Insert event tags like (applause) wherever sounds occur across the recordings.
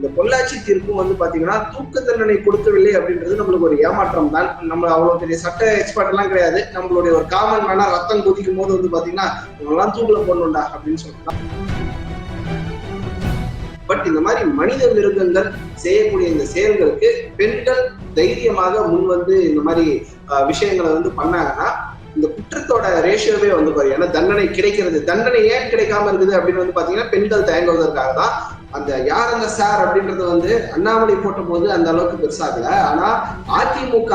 இந்த பொள்ளாச்சி தீர்ப்பும் வந்து பாத்தீங்கன்னா தூக்க தண்டனை கொடுக்கவில்லை அப்படின்றது நம்மளுக்கு ஒரு ஏமாற்றம். தான் நம்ம அவ்வளவு பெரிய சட்ட எக்ஸ்பர்ட் எல்லாம் கிடையாது. நம்மளுடைய ஒரு காமன் வேணா ரத்தம் கொதிக்கும் போது வந்து பாத்தீங்கன்னா இவங்கெல்லாம் தூக்குல போடணும்டா அப்படின்னு சொல்லலாம் பட் இந்த மாதிரி மனித மிருகங்கள் செய்யக்கூடிய இந்த செயல்களுக்கு பெண்கள் தைரியமாக முன் வந்து இந்த மாதிரி விஷயங்களை வந்து பண்ணாங்கன்னா குற்றத்தோட ரேஷியோவே வந்து பாரு ஏன்னா தண்டனை கிடைக்கிறது தண்டனை ஏன் கிடைக்காம இருக்குது அப்படின்னு வந்து பாத்தீங்கன்னா பெண்கள் தயங்குவதற்காக தான். அந்த யார் அந்த சார் அப்படின்றது வந்து அண்ணாமலை போட்ட போது அந்த அளவுக்கு பெருசாகல ஆனா அதிமுக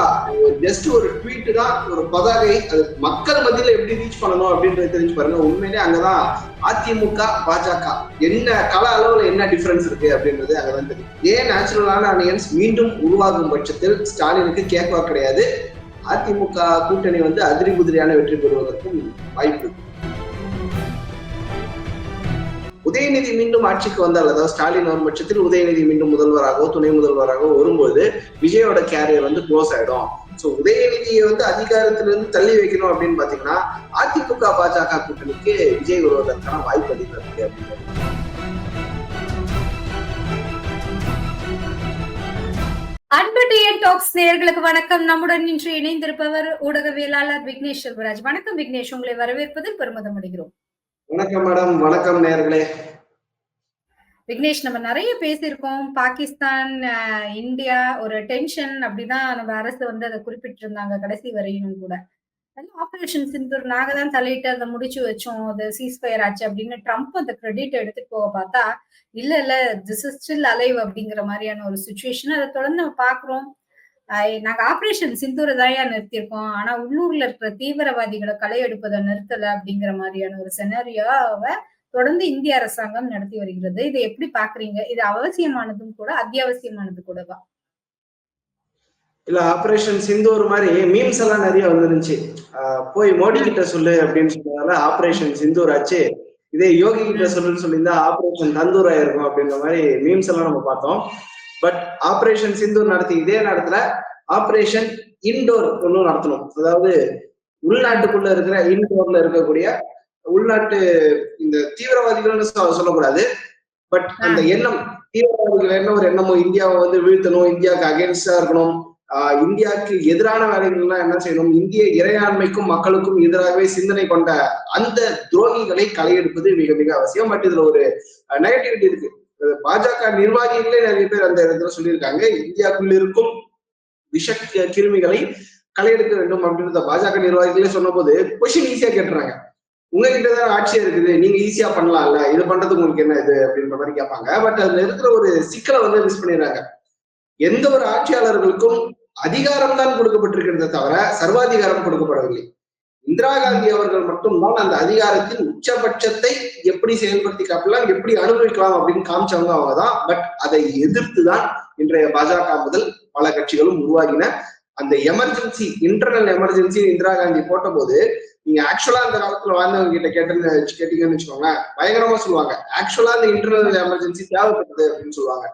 ஜஸ்ட் ஒரு ட்வீட் தான் ஒரு பதாகை அது மக்கள் மத்தியில எப்படி ரீச் பண்ணணும் அப்படின்றது தெரிஞ்சு பாருங்க. உண்மையிலே அங்கதான் அதிமுக பாஜக என்ன கல அளவுல என்ன டிஃபரன்ஸ் இருக்கு அப்படின்றது அங்கதான் தெரியும். ஏன் நேச்சுரலான அலையன்ஸ் மீண்டும் உருவாகும் பட்சத்தில் ஸ்டாலினுக்கு கேட்கவா கிடையாது? அதிமுக கூட்டணி வந்து அதிரி குதிரையான வெற்றி பெறுவதற்கும் வாய்ப்பு. உதயநிதி மீண்டும் ஆட்சிக்கு வந்தால் அதாவது ஸ்டாலின் வரும் பட்சத்தில் உதயநிதி மீண்டும் முதல்வராகவோ துணை முதல்வராகவோ வரும்போது விஜயோட கேரியர் வந்து க்ளோஸ் ஆயிடும். ஸோ உதயநிதியை வந்து அதிகாரத்திலிருந்து தள்ளி வைக்கணும் அப்படின்னு பாத்தீங்கன்னா அதிமுக பாஜக கூட்டணிக்கு விஜய் வருவதற்கான வாய்ப்பு அதிகம் இருக்கு அப்படின்னு அன்பு டிஎன் டாக்ஸ் நேயர்களுக்கு வணக்கம். நம்முடன் இன்று இணைந்திருப்பவர் ஊடகவியலாளர் விக்னேஷ் செல்வராஜ். வணக்கம் விக்னேஷ். உங்களை வரவேற்பதில் பெருமிதம் அடைகிறோம். வணக்கம் மேடம். வணக்கம் நேர்களே விக்னேஷ் நம்ம நிறைய பேசியிருக்கோம். பாகிஸ்தான் இந்தியா ஒரு டென்ஷன் அப்படிதான் நம்ம அரசு வந்து அதை குறிப்பிட்டிருந்தாங்க கடைசி வரையிலும் கூட. ஆபரேஷன் சிந்தூர். நாங்க தான் தலையிட்டு அதை முடிச்சு வச்சோம். அது சீஸ்ஃபயர் ஆச்சு அப்படின்னு ட்ரம்ப் அந்த கிரெடிட் எடுத்துட்டு போக பார்த்தா இல்ல இல்ல திஸ் இஸ் ஸ்டில் அலைவ் அப்படிங்கிற மாதிரியான ஒரு சுச்சுவேஷன் அதை தொடர்ந்து நம்ம பாக்குறோம் நாங்க ஆபரேஷன் சிந்தூரை தான் நிறுத்தியிருக்கோம். ஆனா உள்ளூர்ல இருக்கிற தீவிரவாதிகளை களை எடுப்பதை நிறுத்தல அப்படிங்கிற மாதிரியான ஒரு செனாரியோவை தொடர்ந்து இந்திய அரசாங்கம் நடத்தி வருகிறது. இதை எப்படி பாக்குறீங்க இது அவசியமானதும் கூட அத்தியாவசியமானது கூடவா? இல்ல ஆபரேஷன் சிந்தூர் மாதிரி மீம்ஸ் எல்லாம் நிறைய வந்துருந்துச்சு. போய் மோடி கிட்ட சொல்லு அப்படின்னு சொன்னதால ஆபரேஷன் சிந்தூர் ஆச்சு இதே யோகி கிட்ட சொல்லுன்னு சொல்லியிருந்தா ஆபரேஷன் தந்தூர் ஆயிருக்கும் அப்படின்ற மாதிரி மீம்ஸ் எல்லாம் நம்ம பார்த்தோம். பட் ஆபரேஷன் சிந்தூர் நடத்தி இதே நேரத்துல ஆபரேஷன் இன்டோர் ஒன்றும் நடத்தணும். அதாவது உள்நாட்டுக்குள்ள இருக்கிற இன்டோர்ல இருக்கக்கூடிய உள்நாட்டு இந்த தீவிரவாதிகள்னு சொல்லக்கூடாது. பட் அந்த எண்ணம் தீவிரவாதிகள் என்ன ஒரு எண்ணமோ இந்தியாவை வந்து வீழ்த்தணும் இந்தியாவுக்கு அகேன்ஸ்டா இருக்கணும் இந்தியாவுக்கு எதிரான வேலைகள்லாம் என்ன செய்யணும்? இந்திய இறையாண்மைக்கும் மக்களுக்கும் எதிராகவே சிந்தனை கொண்ட அந்த துரோகிகளை களையெடுப்பது மிக மிக அவசியம். பட் இதுல ஒரு நெகட்டிவிட்டி இருக்கு. பாஜக நிர்வாகிகளே நிறைய பேர் அந்த இடத்துல சொல்லியிருக்காங்க. இந்தியாவுக்குள் இருக்கும் விஷ கிருமிகளை களையெடுக்க வேண்டும் அப்படின்றத பாஜக நிர்வாகிகளே சொன்னபோது கொஸ்டின் ஈஸியா கேட்டுறாங்க. உங்ககிட்ட தான் ஆட்சியா இருக்குது. நீங்க ஈஸியா பண்ணலாம்ல. இது பண்றதுக்கு உங்களுக்கு என்ன இது? அப்படின்ற மாதிரி கேட்பாங்க. பட் அதுல இருக்கிற ஒரு சிக்கலை வந்து மிஸ் பண்ணிடுறாங்க. எந்த ஒரு ஆட்சியாளர்களுக்கும் அதிகாரம் தான் கொடுக்கப்பட்டிருக்கிறத தவிர சர்வாதிகாரம் கொடுக்கப்படவில்லை. இந்திரா காந்தி அவர்கள் மட்டும்தான் அந்த அதிகாரத்தின் உச்சபட்சத்தை எப்படி செயல்படுத்தி காட்டலாம் எப்படி அனுபவிக்கலாம் அப்படின்னு காமிச்சவங்க அவங்க தான் பட் அதை எதிர்த்து தான் இன்றைய பாஜக முதல் பல கட்சிகளும் உருவாகின. அந்த emergency internal emergency Indira Gandhi போட்ட போது நீங்க ஆக்சுவலா அந்த காலத்துல வாழ்ந்தவங்க கிட்ட கேட்டேன்னு கேட்டீங்கன்னு வச்சுக்கோங்களேன் பயங்கரமா சொல்லுவாங்க. ஆக்சுவலா அந்த இன்டர்னல் எமர்ஜென்சி தேவைப்பட்டது அப்படின்னு சொல்லுவாங்க.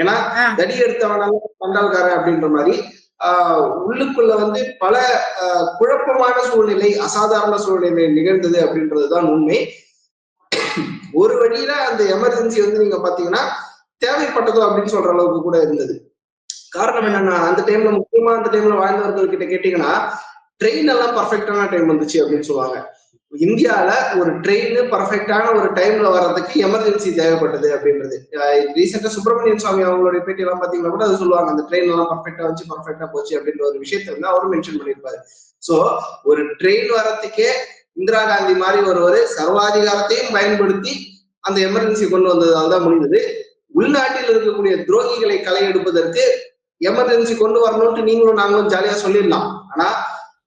ஏன்னா தடி எடுத்தவனால பண்டால்காரன் அப்படின்ற மாதிரி ஆஹ் உள்ளுக்குள்ள வந்து பல குழப்பமான சூழ்நிலை அசாதாரண சூழ்நிலை நிகழ்ந்தது அப்படின்றதுதான் உண்மை. ஒரு வழியில அந்த எமர்ஜென்சி வந்து நீங்க பாத்தீங்கன்னா தேவைப்பட்டதோ அப்படின்னு சொல்ற அளவுக்கு கூட இருந்தது. காரணம் என்னன்னா அந்த டைம்ல முக்கியமா அந்த டைம்ல வாழ்ந்தவர்கள் கிட்ட கேட்டீங்கன்னா ட்ரெயின் எல்லாம் பர்ஃபெக்டான டைம் வந்துச்சு அப்படின்னு சொல்லுவாங்க. இந்தியால ஒரு ட்ரெயின் பர்ஃபெக்டான ஒரு டைம்ல வர்றதுக்கு எமர்ஜென்சி தேவைப்பட்டது அப்படின்றது. ரீசெண்டா சுப்பிரமணியன் சுவாமி அவங்களுடைய பேட்டி எல்லாம் பாத்தீங்கன்னா கூட அது சொல்லுவாங்க அந்த ட்ரெயின் எல்லாம் பர்ஃபெக்டா வச்சு பர்ஃபெக்டா போச்சு அப்படின்ற ஒரு விஷயத்தை வந்து அவரும் மென்ஷன் பண்ணியிருப்பாரு. சோ ஒரு ட்ரெயின் வரத்துக்கே இந்திரா காந்தி மாதிரி ஒருவர் சர்வாதிகாரத்தையும் பயன்படுத்தி அந்த எமர்ஜென்சி கொண்டு வந்ததால் தான் முடிந்தது. உள்நாட்டில் இருக்கக்கூடிய துரோகிகளை களை எடுப்பதற்கு எமர்ஜென்சி கொண்டு வரணும்ட்டு நீங்களும் நாங்களும் ஜாலியா சொல்லிடலாம். ஆனா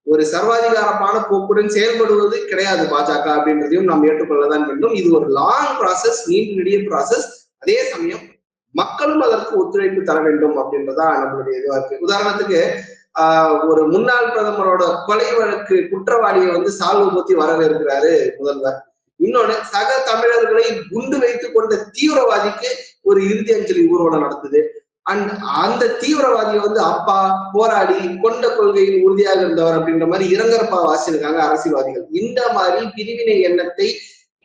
ஒரு சர்வாதிகாரமான போக்குடன் செயல்படுவது கிடையாது பாஜக அப்படின்றதையும் நாம் ஏற்றுக்கொள்ளதான் வேண்டும். இது ஒரு லாங் ப்ராசஸ் நீண்ட நெடிய ப்ராசஸ் அதே சமயம் மக்களும் அதற்கு ஒத்துழைப்பு தர வேண்டும் அப்படின்றதா நம்மளுடைய இதுவா இருக்கு உதாரணத்துக்கு ஆஹ் ஒரு முன்னாள் பிரதமரோட கொலை வழக்கு குற்றவாளியை வந்து சால்வு பத்தி வரவேற்கிறாரு முதல்வர். இன்னொன்னு சக தமிழர்களை குண்டு வைத்துக் கொண்ட தீவிரவாதிக்கு ஒரு இறுதி அஞ்சலி ஊர்வலம் நடத்துது அண்ட் அந்த தீவிரவாதியை வந்து அப்பா போராடி கொண்ட கொள்கையில் உறுதியாக இருந்தவர் அப்படின்ற மாதிரி இரங்கற்பா வாசியிருக்காங்க அரசியல்வாதிகள். இந்த மாதிரி பிரிவினை எண்ணத்தை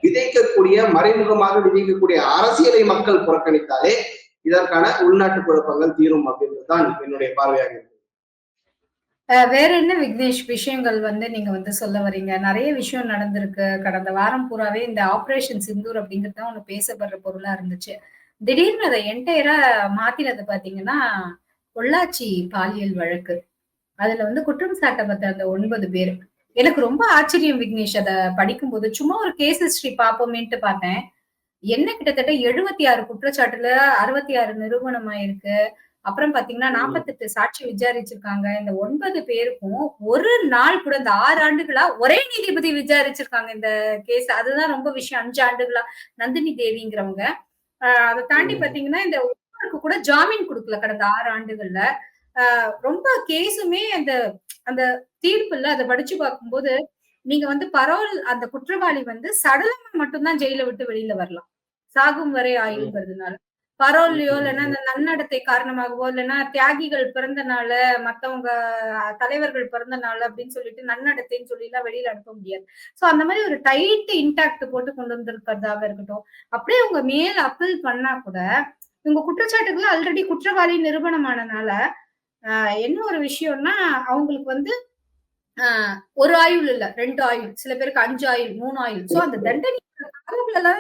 விதைக்கக்கூடிய மறைமுகமாக விதைக்கக்கூடிய அரசியலை மக்கள் புறக்கணித்தாலே இதற்கான உள்நாட்டு குழப்பங்கள் தீரும் அப்படின்றதுதான் என்னுடைய பார்வையாக இருக்கு. வேற என்ன விக்னேஷ் விஷயங்கள் வந்து நீங்க வந்து சொல்ல வரீங்க? நிறைய விஷயம் நடந்திருக்கு. கடந்த வாரம் பூராவே இந்த ஆபரேஷன் சிந்தூர் அப்படிங்கிறது தான் ஒண்ணு பேசப்படுற பொருளா இருந்துச்சு. திடீர்னு அதை என்டையரா மாத்தினது பாத்தீங்கன்னா பொள்ளாச்சி பாலியல் வழக்கு. அதுல வந்து குற்றம் சாட்டப்பட்ட அந்த ஒன்பது பேர். எனக்கு ரொம்ப ஆச்சரியம் விக்னேஷ் அதை படிக்கும்போது. சும்மா ஒரு கேஸ் ஹிஸ்டரி பார்ப்போமேன்ட்டு பார்த்தேன். என்ன கிட்டத்தட்ட எழுபத்தி ஆறு குற்றச்சாட்டுல அறுபத்தி ஆறு நிரூபணம் ஆயிருக்கு அப்புறம் பாத்தீங்கன்னா நாற்பத்தெட்டு சாட்சி விசாரிச்சிருக்காங்க. இந்த ஒன்பது பேருக்கும் ஒரு நாள் கூட இந்த ஆறு ஆண்டுகளா ஒரே நீதிபதி விசாரிச்சிருக்காங்க இந்த கேஸ் அதுதான் ரொம்ப விஷயம். அஞ்சு ஆண்டுகளா நந்தினி தேவிங்கிறவங்க. அதை தாண்டி. பாத்தீங்கன்னா இந்த ஒருவருக்கு கூட ஜாமீன் கொடுக்கல கடந்த ஆறு ஆண்டுகள்ல. ரொம்ப கேஸுமே அந்த அந்த தீர்ப்புல அதை படிச்சு பார்க்கும்போது நீங்க வந்து பரோல் அந்த குற்றவாளி வந்து சடலமா மட்டும்தான் ஜெயில விட்டு வெளியில வரலாம். சாகும் வரை ஆயுள்ங்கிறதுனால. பரோல்லையோ இல்லைன்னா இந்த நன்னடத்தை காரணமாகவோ இல்லைன்னா தியாகிகள் பிறந்த நாள மத்தவங்க தலைவர்கள் பிறந்த நாள் அப்படின்னு சொல்லிட்டு நன்னடத்தைன்னு சொல்லி எல்லாம் வெளியில அனுப்ப முடியாது. சோ அந்த மாதிரி ஒரு டைட் இன்டாக்ட் போட்டு கொண்டு வந்திருக்கிறதாக இருக்கட்டும். அப்படியே உங்க மேல அப்பீல் பண்ணா கூட இவங்க குற்றச்சாட்டுகள் ஆல்ரெடி குற்றவாளி நிரூபணமானனால ஆஹ், என்ன ஒரு விஷயம்னா அவங்களுக்கு வந்து ஆஹ், ஒரு ஆயுள் இல்ல ரெண்டு ஆயுள். சில பேருக்கு அஞ்சு ஆயுள் மூணு ஆயுள். சோ அந்த தண்டனை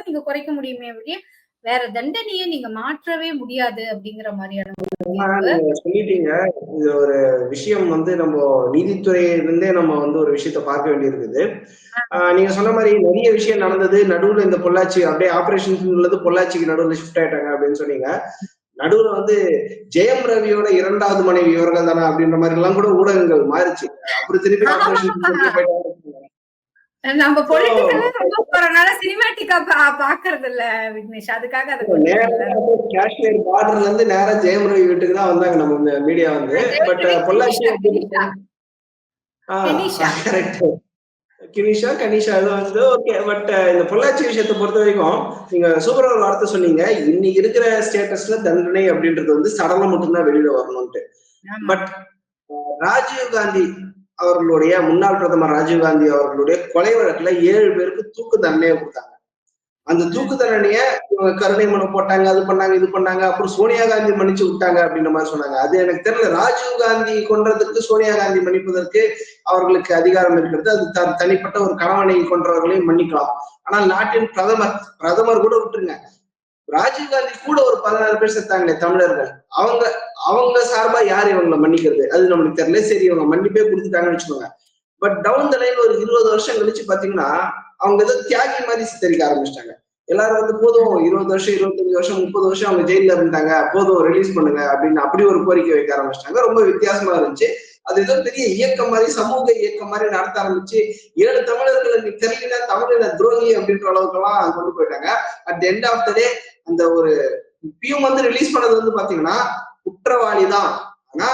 நீங்க குறைக்க முடியுமே ஒழிய வேற தண்டனையை நீங்க மாற்றவே முடியாது அப்படிங்கிற மாதிரியான சொல்லிட்டீங்க. இது ஒரு விஷயம் வந்து நம்ம நீதித்துறையிலிருந்தே நம்ம வந்து ஒரு விஷயத்த பார்க்க வேண்டியிருக்குது. நீங்க சொன்ன மாதிரி நிறைய விஷயம் நடந்தது. நடுவுல இந்த பொள்ளாச்சி அப்படியே ஆபரேஷன் உள்ளது பொள்ளாச்சிக்கு நடுவுல ஷிஃப்ட் ஆயிட்டாங்க அப்படின்னு சொன்னீங்க. நடுவுல வந்து ஜெயம் ரவியோட இரண்டாவது மனைவி இவர்கள் தானே அப்படின்ற மாதிரி எல்லாம் கூட ஊடகங்கள் மாறிச்சு. அப்புறம் திருப்பி ஆபரேஷன் நம்ம பொலிட்டிக்கலா ரொம்ப போறனால சினிமாட்டிக்கா பாக்குறது இல்ல விக்னேஷ். அதுக்காக அதை. காஷ்மீர் பார்டர்ல இருந்து நேரா ஜெயம் ரவி வீட்டுக்கு தான் வந்தாங்க நம்ம மீடியா வந்து. பட் பொள்ளாச்சி கனிஷா, கனிஷா. கரெக்ட் கினிஷா கனிஷா இது வந்து ஓகே பட் இந்த பொள்ளாச்சி விஷயத்தை பொறுத்த வரைக்கும் நீங்க சூப்பரா ஒரு வார்த்தை சொன்னீங்க. இன்னைக்கு இருக்கிற ஸ்டேட்டஸ்ல தண்டனை அப்படின்றது வந்து சடலம் மட்டும்தான் வெளியில வரணும்ட்டு. பட் ராஜீவ் காந்தி அவர்களுடைய முன்னாள் பிரதமர் ராஜீவ் காந்தி அவர்களுடைய கொலை வழக்குல ஏழு பேருக்கு தூக்கு தண்டனையை கொடுத்தாங்க. அந்த தூக்கு தண்டனைய இவங்க கருணை மனு போட்டாங்க அது பண்ணாங்க இது பண்ணாங்க அப்புறம் சோனியா காந்தி மன்னிச்சு விட்டாங்க அப்படின்ற மாதிரி சொன்னாங்க. அது எனக்கு தெரியல. ராஜீவ் காந்தி கொன்றதுக்கு சோனியா காந்தி மன்னிப்பதற்கு அவர்களுக்கு அதிகாரம் இருக்கிறது. அது த- தனிப்பட்ட ஒரு கணவனை கொன்றவர்களையும் மன்னிக்கலாம். ஆனால் நாட்டின் பிரதமர் பிரதமர் கூட விட்டுருங்க. ராஜீவ் காந்தி கூட ஒரு பதினாறு பேர் செத்தாங்களே தமிழர்கள். அவங்க அவங்க சார்பா யார் இவங்களை மன்னிக்கிறது? அது நம்மளுக்கு தெரியல. சரி இவங்க மன்னிப்பே கொடுத்துட்டாங்கன்னு வச்சுக்கோங்க. பட் டவுன் த லைன் ஒரு இருபது வருஷம் கழிச்சு பாத்தீங்கன்னா அவங்க ஏதோ தியாகி மாதிரி சித்தரிக்க ஆரம்பிச்சிட்டாங்க. எல்லாரும் வந்து போதும் இருபது வருஷம் இருபத்தஞ்சு வருஷம் முப்பது வருஷம் அவங்க ஜெயில இருந்தாங்க. போதும் ரிலீஸ் பண்ணுங்க அப்படின்னு அப்படி ஒரு கோரிக்கை வைக்க ஆரம்பிச்சிட்டாங்க. ரொம்ப வித்தியாசமா இருந்துச்சு. அது ஏதோ பெரிய இயக்கம் மாதிரி சமூக இயக்கம் மாதிரி நடத்த ஆரம்பிச்சு ஏழு தமிழர்கள் நீ தெரியல தமிழின துரோகி அப்படின்ற அளவுக்கு எல்லாம் கொண்டு போயிட்டாங்க. At end of the day அந்த ஒரு இப்பயும் வந்து ரிலீஸ் பண்ணது வந்து பாத்தீங்கன்னா குற்றவாளி தான் ஆனா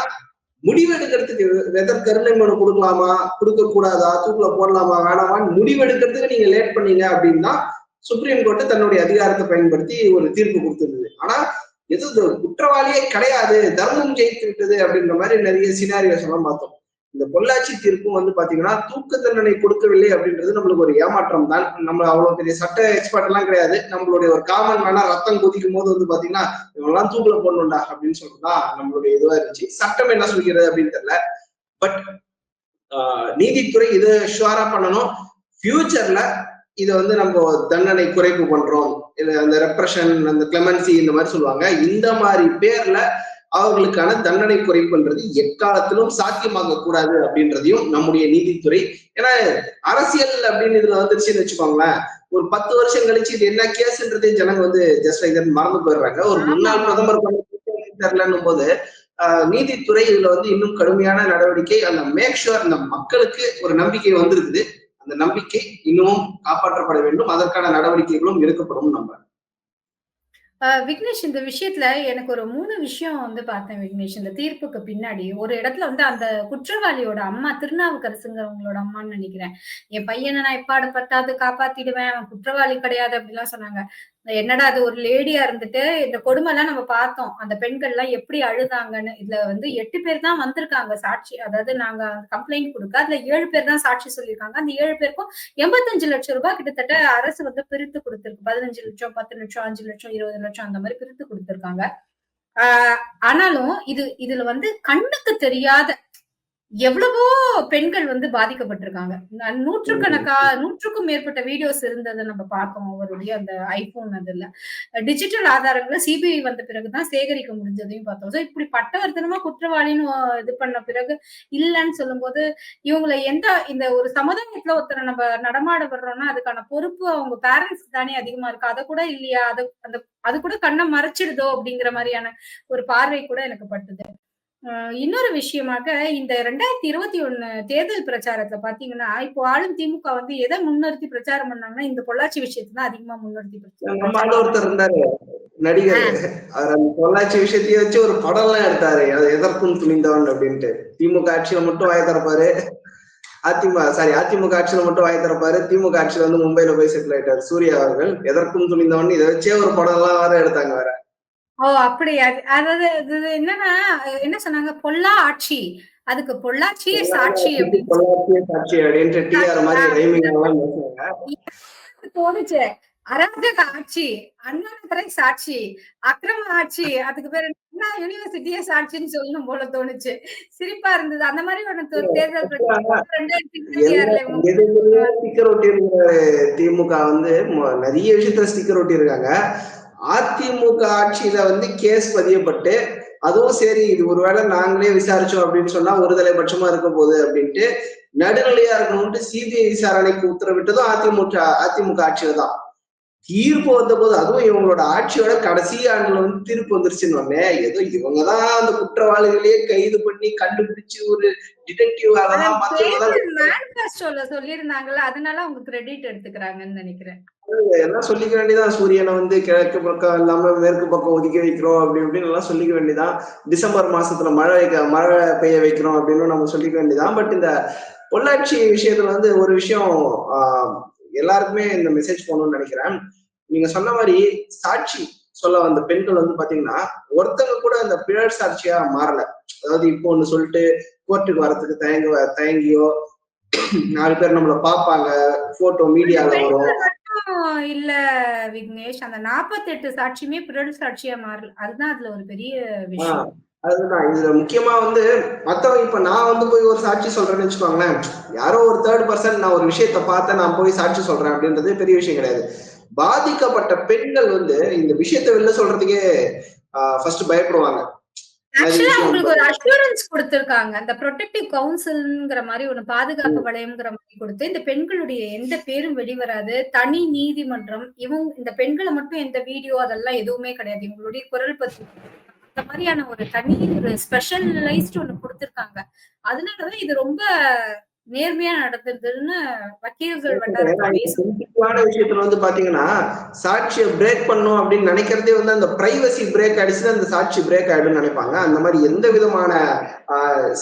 முடிவெடுக்கிறதுக்கு வெதர் கருணை மனு கொடுக்கலாமா? கொடுக்க கூடாதா தூக்குல போடலாமா? வேணாமான்னு முடிவெடுக்கிறதுக்கு நீங்க லேட் பண்ணீங்க அப்படின்னா சுப்ரீம் கோர்ட் தன்னுடைய அதிகாரத்தை பயன்படுத்தி ஒரு தீர்ப்பு கொடுத்திருந்தது. ஆனா எது இது குற்றவாளியே கிடையாது. தர்மம் ஜெயித்து விட்டது அப்படின்ற மாதிரி நிறைய சினாரியோஸ் எல்லாம் பார்த்தோம். இந்த பொள்ளாச்சி தீர்ப்பும் வந்து பாத்தீங்கன்னா தூக்க தண்டனை கொடுக்கவில்லை அப்படின்றது நம்மளுக்கு ஒரு ஏமாற்றம் தான். நம்ம அவ்வளவு பெரிய சட்ட எக்ஸ்பர்ட் எல்லாம் கிடையாது. நம்மளுடைய ஒரு காமன் மேனா ரத்தம் கொதிக்கும் போது வந்து பாத்தீங்கன்னா இவங்கெல்லாம் தூக்குல போடணும்டா அப்படின்னு சொல்றதுதான் நம்மளுடைய இதுவா இருந்துச்சு. சட்டம் என்ன சொல்கிறது அப்படின்னு தெரியல. பட் நீதித்துறை இது ஷுவரா பண்ணணும். ஃபியூச்சர்ல இதை வந்து நம்ம தண்டனை குறைப்பு பண்றோம். அந்த ரெப்ரஷன் அந்த கிளமன்சி இந்த மாதிரி சொல்லுவாங்க. இந்த மாதிரி பேர்ல அவர்களுக்கான தண்டனை குறைப்புன்றது எக்காலத்திலும் சாத்தியமாக கூடாது அப்படின்றதையும் நம்முடைய நீதித்துறை ஏன்னா அரசியல் அப்படின்னு இதுல வந்துருச்சுன்னு வச்சுக்கோங்களேன். ஒரு பத்து வருஷம் கழிச்சு இது என்ன கேஸ்ன்றதே ஜனங்க வந்து ஜஸ்ட் இதை மறந்து போயிடுறாங்க. ஒரு முன்னாள் பிரதமர் தெரியலன்னும் போது நீதித்துறை இதுல வந்து இன்னும் கடுமையான நடவடிக்கை அந்த மேக் ஷுவர் அந்த மக்களுக்கு ஒரு நம்பிக்கை வந்திருக்குது. அந்த நம்பிக்கை இன்னமும் காப்பாற்றப்பட வேண்டும். அதற்கான நடவடிக்கைகளும் எடுக்கப்படும் நம்ம. விக்னேஷ் இந்த விஷயத்துல எனக்கு ஒரு மூணு விஷயம் வந்து பார்த்தேன் விக்னேஷ். இந்த தீர்ப்புக்கு பின்னாடி ஒரு இடத்துல வந்து அந்த குற்றவாளியோட அம்மா திருநாவுக்கரசுங்கிறவங்களோட அம்மான்னு நினைக்கிறேன். என் பையனை நான் எப்பாடு பட்டாது காப்பாத்திடுவேன் அவன் குற்றவாளி கிடையாது அப்படிலாம் சொன்னாங்க. என்னடா அது ஒரு லேடியா இருந்துட்டு இந்த கொடுமை எல்லாம் நம்ம பார்த்தோம். அந்த பெண்கள் எல்லாம் எப்படி அழுதாங்கன்னு. இதுல வந்து எட்டு பேர் தான் வந்திருக்காங்க சாட்சி. அதாவது நாங்க கம்ப்ளைண்ட் கொடுக்க அதுல ஏழு பேர் தான் சாட்சி சொல்லியிருக்காங்க. அந்த ஏழு பேருக்கும் எண்பத்தஞ்சு லட்சம் ரூபாய் கிட்டத்தட்ட அரசு வந்து பிரித்து கொடுத்திருக்கு. பதினஞ்சு லட்சம் பத்து லட்சம் அஞ்சு லட்சம் இருபது லட்சம் அந்த மாதிரி பிரித்து கொடுத்திருக்காங்க. ஆனாலும் இது இதுல வந்து கண்ணுக்கு தெரியாத எவ்வளவோ பெண்கள் வந்து பாதிக்கப்பட்டிருக்காங்க. நூற்றுக்கணக்கா நூற்றுக்கும் மேற்பட்ட வீடியோஸ் இருந்ததை நம்ம பார்த்தோம் அவருடைய அந்த ஐபோன் அதுல. டிஜிட்டல் ஆதாரங்களை சிபிஐ வந்த பிறகுதான் சேகரிக்க முடிஞ்சதையும் பார்த்தோம். ஸோ இப்படி பட்டவர்த்தனமா குற்றவாளின்னு இது பண்ண பிறகு இல்லைன்னு சொல்லும்போது இவங்களை எந்த இந்த ஒரு சமுதாயத்துல ஒருத்தரை நம்ம நடமாட விடுறோம்னா அதுக்கான பொறுப்பு அவங்க பேரண்ட்ஸ் தானே அதிகமா இருக்கு. அதை கூட இல்லையா? அது அந்த அது கூட கண்ணை மறைச்சிடுதோ அப்படிங்கிற மாதிரியான ஒரு பார்வை கூட எனக்கு பட்டுது. இன்னொரு விஷயமாக இந்த ரெண்டாயிரத்தி இருபத்தி ஒண்ணு தேர்தல் பிரச்சாரத்துல பாத்தீங்கன்னா இப்போ ஆளும் திமுக வந்து எதை முன்னிறுத்தி பிரச்சாரம் பண்ணாங்கன்னா இந்த பொள்ளாச்சி விஷயத்தை தான் அதிகமா முன்னிறுத்தி பிரச்சாரம் ஒருத்தர் இருந்தாரு நடிகர். அவர் அந்த பொள்ளாச்சி விஷயத்தையும் வச்சு ஒரு படம் எல்லாம் எடுத்தாரு. அது எதற்கும் துணிந்தவன் அப்படின்ட்டு. திமுக ஆட்சியில மட்டும் வாய திறப்பாரு. அதிமுக சாரி அதிமுக ஆட்சியில மட்டும் வாய திறப்பாரு. திமுக ஆட்சியில வந்து மும்பைல போய் செட்டில் ஆயிட்டாரு. சூர்யா அவர்கள். எதற்கும் துணிந்தவன். இதை வச்சே ஒரு படம் எல்லாம் வேற எடுத்தாங்க வேற. ஓ அப்படி அது அதாவது இது என்னன்னா என்ன சொன்னாங்க? பொல்லா ஆட்சி அதுக்கு பொள்ளாச்சியே சாட்சி தோணுச்சு அராஜக ஆட்சி அண்ணா நகரை சாட்சி அக்கிரம ஆட்சி அதுக்கு பேர் என்ன யூனிவர்சிட்டியே சாட்சின்னு சொல்லணும் போல தோணுச்சு. சிரிப்பா இருந்தது. அந்த மாதிரி தே- தேர்தல் ஸ்டிக்கர் ஒட்டி திமுக வந்து நிறைய விஷயத்துல ஸ்டிக்கர் ஒட்டி இருக்காங்க அதிமுக ஆட்சியில வந்து கேஸ் பதியப்பட்டு அதுவும் சரி இது ஒருவேளை நாங்களே விசாரிச்சோம் அப்படின்னு சொன்னா ஒரு தலைபட்சமா இருக்க போகுது அப்படின்ட்டு நடுநிலையா இருக்கணும்ட்டு சிபிஐ விசாரணைக்கு உத்தரவிட்டதும் அதிமுக அதிமுக ஆட்சியில தான். தீர்ப்பு வந்த போது அதுவும் இவங்களோட ஆட்சியோட கடைசி ஆண்டுல வந்து தீர்ப்பு வந்துருச்சுன்னு உடனே ஏதோ இவங்கதான் அந்த குற்றவாளிகளையே கைது பண்ணி கண்டுபிடிச்சு ஒரு டிடெக்டிவ் சொல்லியிருந்தாங்கல்ல அதனால அவங்க கிரெடிட் எடுத்துக்கிறாங்கன்னு நினைக்கிறேன். எல்லாம் சொல்லிக்க வேண்டியதான் சூரியனை வந்து கிழக்கு பக்கம் இல்லாம மேற்கு பக்கம் ஒதுக்கி வைக்கிறோம் அப்படி இப்படின்னு எல்லாம் சொல்லிக்க வேண்டியதான் டிசம்பர் மாசத்துல மழை வைக்க மழை பெய்ய வைக்கிறோம் அப்படின்னு நம்ம சொல்லிக்க வேண்டியதான் பட் இந்த பொள்ளாச்சி விஷயத்துல வந்து ஒரு விஷயம் ஆஹ், எல்லாருக்குமே இந்த மெசேஜ் போகணும்னு நினைக்கிறேன். நீங்க சொன்ன மாதிரி சாட்சி சொல்ல வந்த பெண்கள் வந்து பாத்தீங்கன்னா ஒருத்தங்க கூட அந்த பிழற் சாட்சியா மாறல. அதாவது இப்போ ஒண்ணு சொல்லிட்டு கோர்ட்டுக்கு வரதுக்கு தயங்க தயங்கியோ (clears throat) நாலு பேர் நம்மள பாப்பாங்க போட்டோ மீடியால வரும். இல்ல விக்னேஷ் அந்த 48 சாட்சியுமே பிறடு சாட்சியா மாறல. அதுதான் அதுல ஒரு பெரிய விஷயம். அதுதான். இதுல முக்கியமா வந்து மத்தவங்க இப்ப நான் வந்து போய் ஒரு சாட்சி சொல்றேன்னு வச்சுக்கோங்களேன். யாரோ ஒரு தேர்ட் பர்சன் நான் ஒரு விஷயத்த பார்த்தேன் நான் போய் சாட்சி சொல்றேன் அப்படின்றது பெரிய விஷயம் கிடையாது. பாதிக்கப்பட்ட பெண்கள் வந்து இந்த விஷயத்த வெளில சொல்றதுக்கே ஃபர்ஸ்ட் பயப்படுவாங்க. உங்களுக்கு ஒரு அஷூரன்ஸ் கொடுத்திருக்காங்க. அந்த ப்ரொடெக்டிவ் கவுன்சில்ங்கிற மாதிரி ஒரு பாதுகாப்பு வளையம்ங்கிற மாதிரி கொடுத்து இந்த பெண்களுடைய எந்த பேரும் வெளிவராது. தனி நீதிமன்றம் இவங்க இந்த பெண்களை மட்டும் எந்த வீடியோ அதெல்லாம் எதுவுமே கிடையாது. இவங்களுடைய குரல் பத்தி அந்த மாதிரியான ஒரு தனி ஒரு ஸ்பெஷலைஸ்ட் ஒண்ணு கொடுத்திருக்காங்க. அதனாலதான் இது ரொம்ப நேர்மையா நடந்ததுன்னு வக்கீல்கள் சென்சிட்டிவான விஷயத்துல வந்து பாத்தீங்கன்னா சாட்சியை பிரேக் பண்ணும் அப்படின்னு நினைக்கிறதே வந்து அந்த பிரைவசி பிரேக் ஆயிடுச்சுன்னா அந்த சாட்சி பிரேக் ஆயிடும்னு நினைப்பாங்க. அந்த மாதிரி எந்த விதமான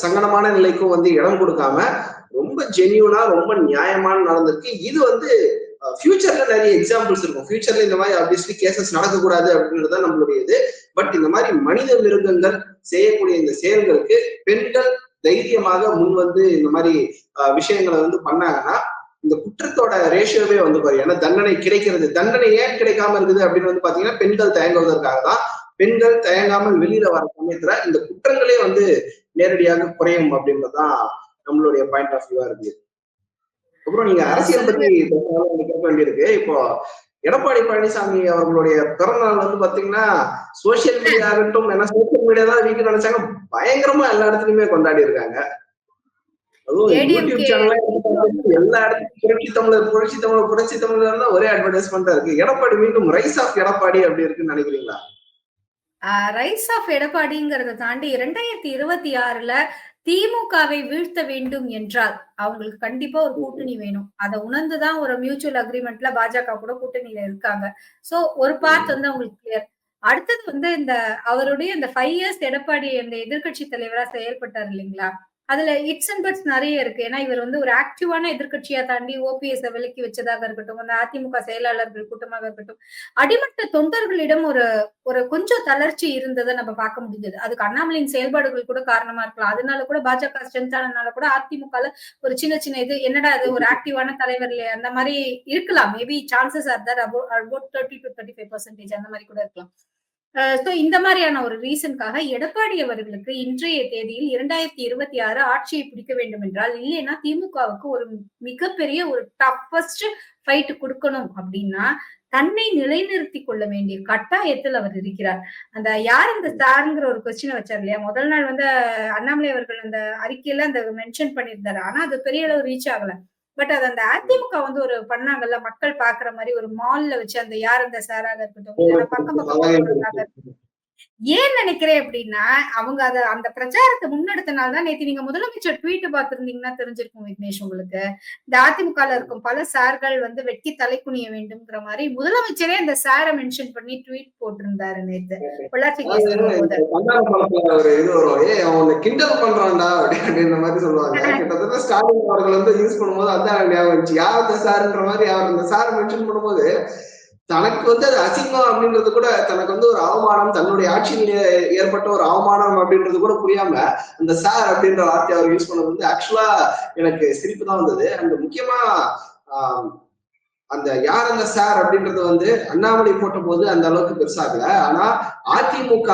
சங்கடமான நிலைக்கும் வந்து இடம் கொடுக்காம ரொம்ப ஜெனியூனா ரொம்ப நியாயமான நடந்திருக்கு. இது வந்து ஃபியூச்சர்ல நிறைய எக்ஸாம்பிள்ஸ் இருக்கும். ஃபியூச்சர்ல இந்த மாதிரி ஆப்வியஸ்லி கேசஸ் நடக்கக்கூடாது அப்படின்றது நம்மளுடைய இது. பட் இந்த மாதிரி மனித மிருகங்கள் செய்யக்கூடிய இந்த செயல்களுக்கு பெண்கள் தைரியமாக முன் வந்து இந்த மாதிரி ஆஹ், விஷயங்களை வந்து பண்ணாங்கன்னா இந்த குற்றத்தோட ரேஷியோவே வந்து பாரு. ஏன்னா தண்டனை கிடைக்கிறது. தண்டனை ஏன் கிடைக்காம இருக்குது அப்படின்னு வந்து பாத்தீங்கன்னா பெண்கள் தயங்குவதற்காக தான். பெண்கள் தயங்காமல் வெளியில வர சமயத்துல இந்த குற்றங்களே வந்து நேரடியாக குறையும் அப்படின்றதுதான் நம்மளுடைய பாயிண்ட் ஆஃப் வியூவா இருக்கு. அப்புறம் நீங்க அரசியல் பத்தி கேட்க வேண்டியிருக்கு. இப்போ எடப்பாடி பழனிசாமி அவர்களுடைய பிறந்தநாள் வந்து பாத்தீங்கன்னா சோசியல் மீடியா ஆகட்டும் ஏன்னா சோசியல் மீடியா தான் வீட்டு நினைச்சாங்க பயங்கரமா எல்லா இடத்துலயுமே கொண்டாடி இருக்காங்க. அதுவும் ADMK யூடியூப் சேனல்ல எல்லா இடத்துலயும் புரட்சி தமிழர் புரட்சி தமிழர் புரட்சி தமிழர் ஒரே அட்வர்டைஸ்மெண்டா இருக்கு. எடப்பாடி மீண்டும் ரைஸ் ஆஃப் எடப்பாடி அப்படி இருக்குன்னு நினைக்கிறீங்களா? ரைஸ் ஆஃப் எடப்பாடிங்கிறத தாண்டி இரண்டாயிரத்தி இருபத்தி ஆறுல திமுகவை வீழ்த்த வேண்டும் என்றால் அவங்களுக்கு கண்டிப்பா ஒரு கூட்டணி வேணும். அதை உணர்ந்துதான் ஒரு மியூச்சுவல் அக்ரிமெண்ட்ல பாஜக கூட கூட்டணியில இருக்காங்க. சோ ஒரு பார்ட் வந்து அவங்களுக்கு கிளியர் அடுத்தது வந்து இந்த அவருடைய இந்த ஃபைவ் இயர்ஸ் எடப்பாடி இந்த எதிர்க்கட்சி தலைவரா செயல்பட்டார் இல்லைங்களா? அதுல இட்ஸ் அண்ட் பட்ஸ் நிறைய இருக்கு. ஏன்னா இவர் வந்து ஒரு ஆக்டிவான எதிர்கட்சியா தாண்டி ஓபிஎஸ் விலக்கி வச்சதாக இருக்கட்டும் அந்த அதிமுக செயலாளர்கள் கூட்டமாக இருக்கட்டும் அடிமட்ட தொண்டர்களிடம் ஒரு ஒரு கொஞ்சம் தளர்ச்சி இருந்ததை நம்ம பார்க்க முடிஞ்சது. அதுக்கு அண்ணாமலையின் செயல்பாடுகள் கூட காரணமா இருக்கலாம். அதனால கூட பாஜக ஸ்ட்ரென்த் ஆனதுனால கூட அதிமுகல ஒரு சின்ன சின்ன இது என்னடா அது ஒரு ஆக்டிவான தலைவர் இல்லையா அந்த மாதிரி இருக்கலாம். Maybe chances are there about thirty to thirty five percentage அந்த மாதிரி கூட இருக்கலாம். சோ இந்த மாதிரியான ஒரு ரீசனுக்காக எடப்பாடி அவர்களுக்கு இன்றைய தேதியில் இரண்டாயிரத்தி இருபத்தி ஆறு ஆட்சியை பிடிக்க வேண்டும் என்றால் இல்லைன்னா திமுகவுக்கு ஒரு மிகப்பெரிய ஒரு டஃபஸ்ட் ஃபைட் கொடுக்கணும் அப்படின்னா தன்னை நிலைநிறுத்தி கொள்ள வேண்டிய கட்டாயத்தில் அவர் இருக்கிறார். அந்த யார் அந்த சாருங்கிற ஒரு கொஸ்டினை வச்சார் இல்லையா? முதல் நாள் வந்து அண்ணாமலை அவர்கள் அந்த அறிக்கையில அந்த மென்ஷன் பண்ணியிருந்தாரு. ஆனா அது பெரிய அளவு ரீச் ஆகல. பட் அது அந்த அதிமுக வந்து ஒரு பண்ணாங்கல்ல மக்கள் பாக்குற மாதிரி ஒரு மால்ல வச்சு அந்த யார் அந்த சாராக இருக்கட்டும் பக்கம் பக்கம் இருக்கட்டும். ஏன் நினைக்கிறேன் அப்படின்னா அவங்க அத அந்த பிரச்சாரத்தை முன்னெடுத்தனால தான் நேத்து நீங்க முதலமைச்சர் ட்வீட் பார்த்திருந்தீங்கன்னா தெரிஞ்சிருக்கும் விக்னேஷ் உங்களுக்கு. இந்த அதிமுக இருக்கும் பல சார்கள் வந்து வெட்டி தலை குனிய வேண்டும்ங்கிற மாதிரி முதலமைச்சரே அந்த சாரை மென்ஷன் பண்ணி ட்வீட் போட்டிருந்தாரு நேத்து. பொள்ளாச்சி கிண்டல் பண்றான்டா அப்படி அப்படின்ற மாதிரி சொல்லுவாங்க. கிட்டத்தட்ட ஸ்டாலின் அவர்கள் வந்து யூஸ் பண்ணும்போது அதான் ஞாபகம் யார் இந்த சார்ன்ற மாதிரி அவர் இந்த சார் மென்ஷன் பண்ணும்போது தனக்கு வந்து அது அசிங்கம் அப்படின்றது கூட தனக்கு வந்து ஒரு அவமானம் தன்னுடைய ஆட்சியில் ஏற்பட்ட ஒரு அவமானம் அப்படின்றது கூட புரியாம அந்த சார் அப்படின்ற வார்த்தையை அவர் யூஸ் பண்ணது வந்து ஆக்சுவலா எனக்கு சிரிப்பு தான் வந்தது. அண்ட் முக்கியமா அந்த யார் அந்த சார் அப்படின்றது வந்து அண்ணாமலை போட்ட போது அந்த அளவுக்கு பெருசாகல ஆனா அதிமுக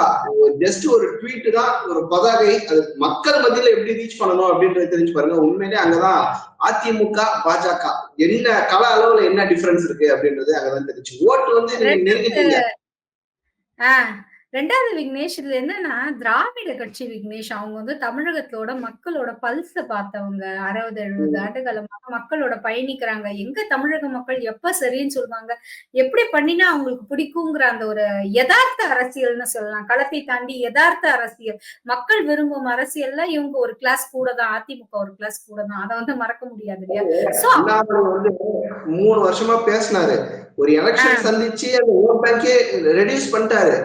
ஜஸ்ட் ஒரு ட்வீட் தான் ஒரு பதாகை அது மக்கள் மத்தியில எப்படி ரீச் பண்ணணும் அப்படின்றது தெரிஞ்சு பாருங்க. உண்மையிலே அங்கதான் அதிமுக பாஜக என்ன கள அளவுல என்ன டிஃபரன்ஸ் இருக்கு அப்படின்றது அங்கதான் தெரிஞ்சு. ஓட்டு வந்து நீங்க நெருங்கிட்டீங்க. ரெண்டாவது விக்னேஷ் இதுல என்னன்னா திராவிட கட்சி விக்னேஷ் அவங்க வந்து தமிழகத்தோட மக்களோட பல்ஸ பார்த்தவங்க. அறுபது எழுபது ஆண்டுகளமா மக்களோட பயணிக்கிறாங்க. எங்க தமிழக மக்கள் எப்ப சரின்னு சொல்லுவாங்க? எப்படி பண்ணினா அவங்களுக்கு பிடிக்குங்கிற அந்த ஒரு யதார்த்த அரசியல்னு சொல்லலாம். களத்தை தாண்டி யதார்த்த அரசியல். மக்கள் விரும்பும் அரசியல்ல இவங்க ஒரு கிளாஸ் கூட தான் அதிமுக ஒரு கிளாஸ் கூட தான் அதை வந்து மறக்க முடியாது இல்லையா? சோ மூணு வருஷமா பேசினாரு. ஒரு எலெக்ஷன் சந்திச்சு அந்த ஓட் பேங்கே ரெடியூஸ் பண்ணிட்டாரு.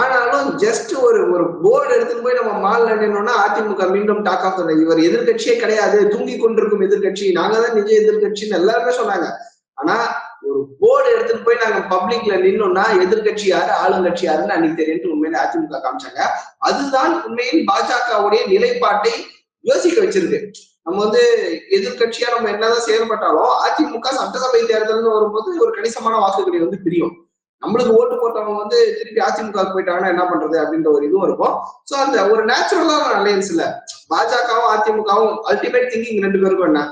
ஆனாலும் ஜஸ்ட் ஒரு ஒரு போர்டு எடுத்துட்டு போய் நம்ம மாலில் நின்னோம்னா அதிமுக மீண்டும் டாக் ஆஃப் இவர் எதிர்கட்சியே கிடையாது தூங்கி கொண்டிருக்கும் எதிர்க்கட்சி நாங்க தான் நிஜ எதிர்கட்சின்னு எல்லாருமே சொன்னாங்க. ஆனா ஒரு போர்டு எடுத்துட்டு போய் நாங்க பப்ளிக்ல நின்னோம்னா எதிர்கட்சி யாரு ஆளுங்கட்சி யாருன்னு அன்னைக்கு தெரியும் உண்மையில அதிமுக காமிச்சாங்க. அதுதான் உண்மையில் பாஜகவுடைய நிலைப்பாட்டை யோசிக்க வச்சிருக்கு. நம்ம வந்து எதிர்கட்சியா நம்ம என்னதான் செயல்பட்டாலும் அதிமுக சட்டசபை தேர்தல்னு வரும்போது ஒரு கணிசமான வாக்குகளை வந்து பிரியும். நம்மளுக்கு ஓட்டு போட்டவங்க வந்து திருப்பி அதிமுக போயிட்டாங்கன்னா என்ன பண்றது அப்படின்ற ஒரு இதுவும் இருக்கும். சோ அந்த ஒரு நேச்சுரலான அலையன்ஸ் இல்ல. பாஜகவும் அதிமுகவும் அல்டிமேட் திங்கிங் ரெண்டு பேருக்கும் என்ன?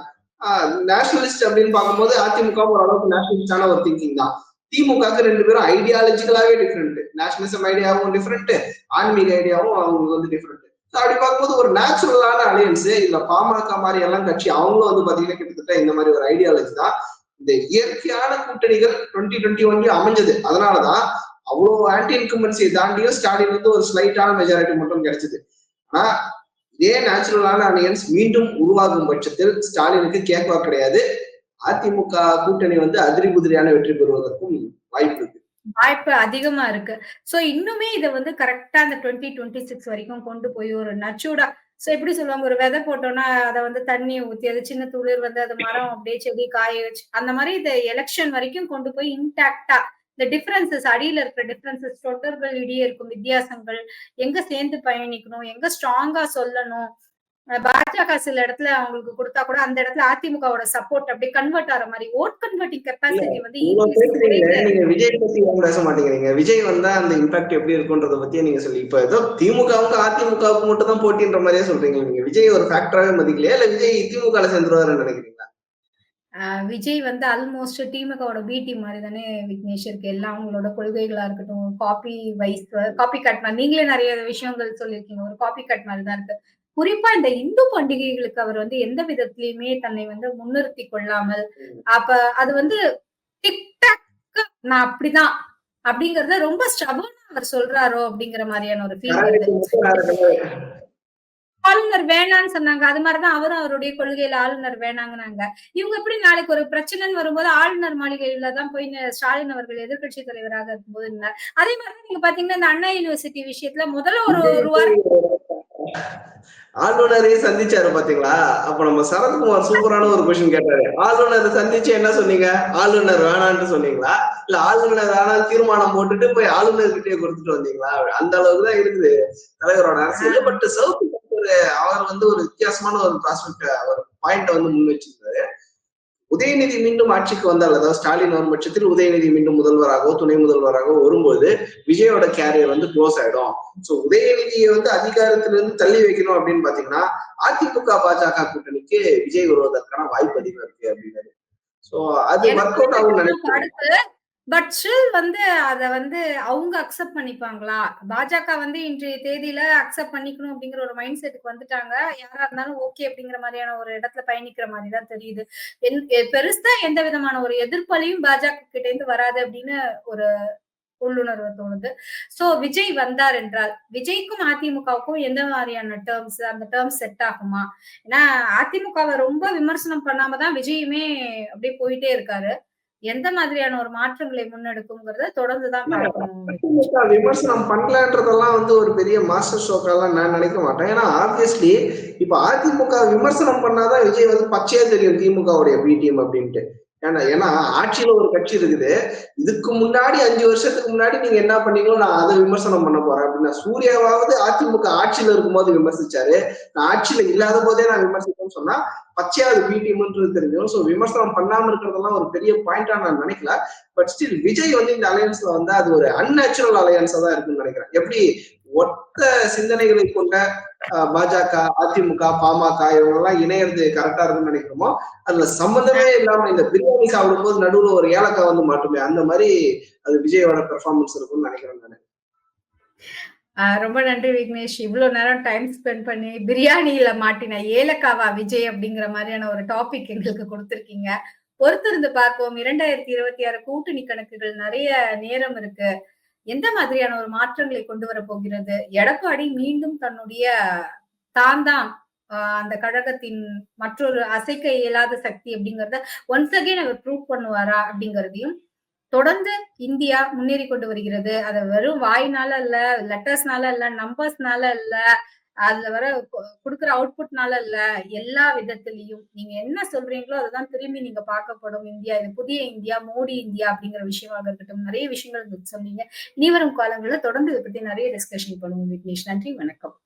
நேஷனலிஸ்ட் அப்படின்னு பார்க்கும்போது அதிமுகவும் ஓரளவுக்கு நேஷனலிஸ்டான ஒரு திங்கிங் தான். திமுகவுக்கு ரெண்டு பேரும் ஐடியாலஜிக்கலாவே டிஃப்ரெண்ட் நேஷனலிசம் ஐடியாவும் டிஃப்ரெண்ட் ஆன்மீக ஐடியாவும் அவங்களுக்கு வந்து டிஃப்ரெண்ட் அப்படி பார்க்கும்போது ஒரு நேச்சுரலான அலையன்ஸ் இதுல பாமக மாதிரி எல்லாம் கட்சி அவங்களும் வந்து பாத்தீங்கன்னா கிட்டத்தட்ட இந்த மாதிரி ஒரு ஐடியாலஜி தான். இந்த இயற்கையான கூட்டணிகள் டுவெண்ட்டி டுவெண்ட்டி ஒன்லயும் அமைஞ்சது. அதனாலதான் அவ்வளவு ஆன்டி இன்கம்பன்சியை தாண்டியும் ஸ்டாலின் வந்து ஒரு ஸ்லைட்டான மெஜாரிட்டி மட்டும் கிடைச்சது. ஆனா இதே நேச்சுரலான அலையன்ஸ் மீண்டும் உருவாகும் பட்சத்தில் ஸ்டாலினுக்கு கேட்கவா கிடையாது. அதிமுக கூட்டணி வந்து அதிரி புதிரியான வெற்றி பெறுவதற்கும் வாய்ப்பு இருக்கு. வாய்ப்பு அதிகமா இருக்கு. சோ இன்னுமே இதை வந்து கரெக்டா அந்த டுவெண்ட்டி டுவெண்ட்டி சிக்ஸ் வரைக்கும் கொண்டு போய் ஒரு நச்சூடா சோ எப்படி சொல்லுவாங்க? ஒரு விதை போட்டோம்னா அதை வந்து தண்ணி ஊத்தி அது சின்ன துளிர் வந்து அது மரம் அப்படியே செடி காய வச்சு அந்த மாதிரி இந்த எலெக்ஷன் வரைக்கும் கொண்டு போய் இன்டாக்டா இந்த டிஃபரன்சஸ் அடியில இருக்கிற டிஃபரன்சஸ் தொடர்கள் இடையே இருக்கும் வித்தியாசங்கள் எங்க சேர்ந்து பயணிக்கணும் எங்க ஸ்ட்ராங்கா சொல்லணும் பாஜக சில இடத்துல அவங்களுக்கு கொடுத்தா கூட அந்த இடத்துல அதிமுகவோட சப்போர்ட் அப்படியே கன்வெர்ட் ஆகிற மாதிரி ஓட் கன்வெர்ட்டிங் கெப்பாசிட்டி வந்து. நீங்க விஜய் பத்தி பேச மாட்டேங்கிறீங்க. விஜய் வந்தா அந்த இம்பாக்ட் எப்படி இருக்குன்றத பத்தியே நீங்க சொல்லி இப்ப ஏதோ திமுகவுக்கு அதிமுகவுக்கு மட்டும் தான் போட்டின்ற மாதிரியே சொல்றீங்க நீங்க. விஜய் ஒரு ஃபேக்டராவே மதிக்கலையா? இல்ல விஜய் திமுக சேர்ந்துருவாருன்னு நினைக்கிறீங்களா? விஜய் வந்து ஆல்மோஸ்ட் திமுகவோட பி டீம் மாதிரி தானே விக்னேஷ் இருக்கு. எல்லாம் அவங்களோட கொள்கைகளா இருக்கட்டும் காப்பி வைஸ் காப்பி கட் மாதிரி. நீங்களே நிறைய விஷயங்கள் சொல்லியிருக்கீங்க. ஒரு காப்பி கட் மாதிரி தான் இருக்கு. குறிப்பா இந்த இந்து பண்டிகைகளுக்கு அவர் வந்து எந்த விதத்திலயுமே தன்னை வந்து முன்னிறுத்தி கொள்ளாமல் அப்ப அது வந்து டிக்டாக் நான் அப்படிதான் அப்படிங்கறத ரொம்ப ஸ்டபனா அவர் சொல்றாரோ அப்படிங்கிற மாதிரியான ஒரு ஃபீல் ஆளுநர் வேணான்னு சொன்னாங்க. அது மாதிரிதான் அவரும் அவருடைய கொள்கையில ஆளுநர் வேணாங்கனாங்க. இவங்க எப்படி நாளைக்கு ஒரு பிரச்சனைன்னு வரும்போது ஆளுநர் மாளிகையில தான் போய் ஸ்டாலின் அவர்கள் எதிர்க்கட்சி தலைவராக இருக்கும்போது இருந்தார் அதே மாதிரி நீங்க பாத்தீங்கன்னா இந்த அண்ணா யூனிவர்சிட்டி விஷயத்துல முதல்ல ஒரு ஒரு வாரம் ஆளுநரையே சந்திச்சாரு பாத்தீங்களா? அப்ப நம்ம சரத்குமார் சூப்பரான ஒரு கொஸ்டின் கேட்டாரு. ஆளுநர் சந்திச்சு என்ன சொன்னீங்க? ஆளுநர் வேணான்னு சொன்னீங்களா? இல்ல ஆளுநர் வேணாம் தீர்மானம் போட்டுட்டு போய் ஆளுநர் கிட்டே கொடுத்துட்டு வந்தீங்களா? அந்த அளவுக்கு தான் இருக்குது தலைவரோட அரசியல். பட் சவுத் அவர் வந்து ஒரு வித்தியாசமான ஒரு ப்ராஸ்பெக்ட் அவர் பாயிண்ட் வந்து முன் வச்சிருந்தாரு உதயநிதி மீண்டும் ஆட்சிக்கு வந்தால் அதாவது ஸ்டாலின் வரும் பட்சத்தில் உதயநிதி மீண்டும் முதல்வராகவோ துணை முதல்வராகவோ வரும்போது விஜயோட கேரியர் வந்து க்ளோஸ் ஆயிடும். சோ உதயநிதியை வந்து அதிகாரத்திலிருந்து தள்ளி வைக்கணும் அப்படின்னு பாத்தீங்கன்னா அதிமுக பாஜக கூட்டணிக்கு விஜய் வருவதற்கான வாய்ப்பு அதிகம் இருக்கு அப்படின்னு சோ அது ஒர்க் அவுட் ஆகும் நினைக்கிறேன். பட் ஸ்டில் வந்து அதை வந்து அவங்க அக்செப்ட் பண்ணிப்பாங்களா? பாஜக வந்து இன்றைய தேதியில அக்செப்ட் பண்ணிக்கணும் அப்படிங்கிற ஒரு மைண்ட் செட்டுக்கு வந்துட்டாங்க. யாரா இருந்தாலும் ஓகே அப்படிங்கிற மாதிரியான ஒரு இடத்துல பயணிக்கிற மாதிரி தான் தெரியுது. பெருசா எந்த விதமான ஒரு எதிர்ப்பலையும் பாஜக கிட்ட இருந்து வராது அப்படின்னு ஒரு உள்ளுணர்வு தோணுது. சோ விஜய் வந்தார் என்றால் விஜய்க்கும் அதிமுகவுக்கும் எந்த மாதிரியான டேர்ம்ஸ் அந்த டேர்ம்ஸ் செட் ஆகுமா? ஏன்னா அதிமுகவை ரொம்ப விமர்சனம் பண்ணாம தான் விஜயுமே அப்படியே போயிட்டே இருக்காரு. எந்த மாதிரியான ஒரு மாற்றங்களை முன்னெடுக்கும்ங்கிறத தொடர்ந்துதான் விமர்சனம் பண்ணலன்றதெல்லாம் வந்து ஒரு பெரிய மாஸ்டர் ஷோக்கெல்லாம் நான் நினைக்க மாட்டேன். ஏன்னா ஆப்வியஸ்லி இப்ப அதிமுக விமர்சனம் பண்ணாதான் விஜய் வந்து பச்சையா தெரியும் திமுகவுடைய பிடிஎம் அப்படின்ட்டு. ஏன்னா ஏன்னா ஆட்சியில ஒரு கட்சி இருக்குது. இதுக்கு முன்னாடி அஞ்சு வருஷத்துக்கு முன்னாடி நீங்க என்ன பண்ணீங்களோ நான் அதை விமர்சனம் பண்ண போறேன் அப்படின்னா சூர்யாவாவது அதிமுக ஆட்சியில இருக்கும்போது விமர்சிச்சாரு. நான் ஆட்சியில இல்லாத போதே நான் விமர்சிப்பேன்னு சொன்னா பச்சையாவது பிடிஎம்ன்றது தெரிஞ்சிடும் ஸோ விமர்சனம் பண்ணாம இருக்கிறதெல்லாம் ஒரு பெரிய பாயிண்டா நான் நினைக்கல. பட் ஸ்டில் விஜய் வந்து இந்த அலையன்ஸ்ல வந்து அது ஒரு அன்நேச்சுரல் அலையன்ஸா தான் இருக்குன்னு நினைக்கிறேன். எப்படி ஒத்த சிந்தனைகளை கொண்ட பாஜக அதிமுக பாமக இவங்க எல்லாம் இணையறது கரெக்டா இருக்குன்னு நினைக்கிறோமோ அதுல சம்மந்தமே இல்லாம இந்த பிரியாணி சாப்பிடும் போது நடுவுல ஒரு ஏலக்காய் வந்து மாட்டுமே அந்த மாதிரி அது விஜயோட பெர்ஃபார்மன்ஸ் இருக்கும்னு நினைக்கிறேன் நான். ரொம்ப நன்றி விக்னேஷ். இவ்வளவு நேரம் டைம் ஸ்பெண்ட் பண்ணி பிரியாணியில மாட்டின ஏலக்காவா விஜய் அப்படிங்கிற மாதிரியான ஒரு டாபிக் எங்களுக்கு கொடுத்துருக்கீங்க. பொறுத்திருந்து பார்ப்போம். இரண்டாயிரத்தி இருபத்தி ஆறு கூட்டணி கணக்குகள் நிறைய நேரம் இருக்கு. எந்த மாதிரியான ஒரு மாற்றங்களை கொண்டு வர போகிறது? எடப்பாடி மீண்டும் தன்னுடைய தான் தான் அந்த கழகத்தின் மற்றொரு அசைக்க இயலாத சக்தி அப்படிங்கறத ஒன்ஸ் அகைன் அவர் ப்ரூவ் பண்ணுவாரா அப்படிங்கறதையும் தொடர்ந்து இந்தியா முன்னேறி கொண்டு வருகிறது. அதை வெறும் வாயினால இல்ல லெட்டர்ஸ்னால இல்ல நம்பர்ஸ்னால இல்ல அதுல வர கொடுக்குற அவுட்புட்னால இல்ல எல்லா விதத்திலையும் நீங்க என்ன சொல்றீங்களோ அதுதான் திரும்பி நீங்க பார்க்கப்படும். இந்தியா இது புதிய இந்தியா மோடி இந்தியா அப்படிங்கிற விஷயமாக இருக்கட்டும். நிறைய விஷயங்கள் சொன்னீங்க. இனி வரும் காலங்களில் தொடர்ந்து இதை பத்தி நிறைய டிஸ்கஷன் பண்ணுவோம் விக்னேஷ். நன்றி வணக்கம்.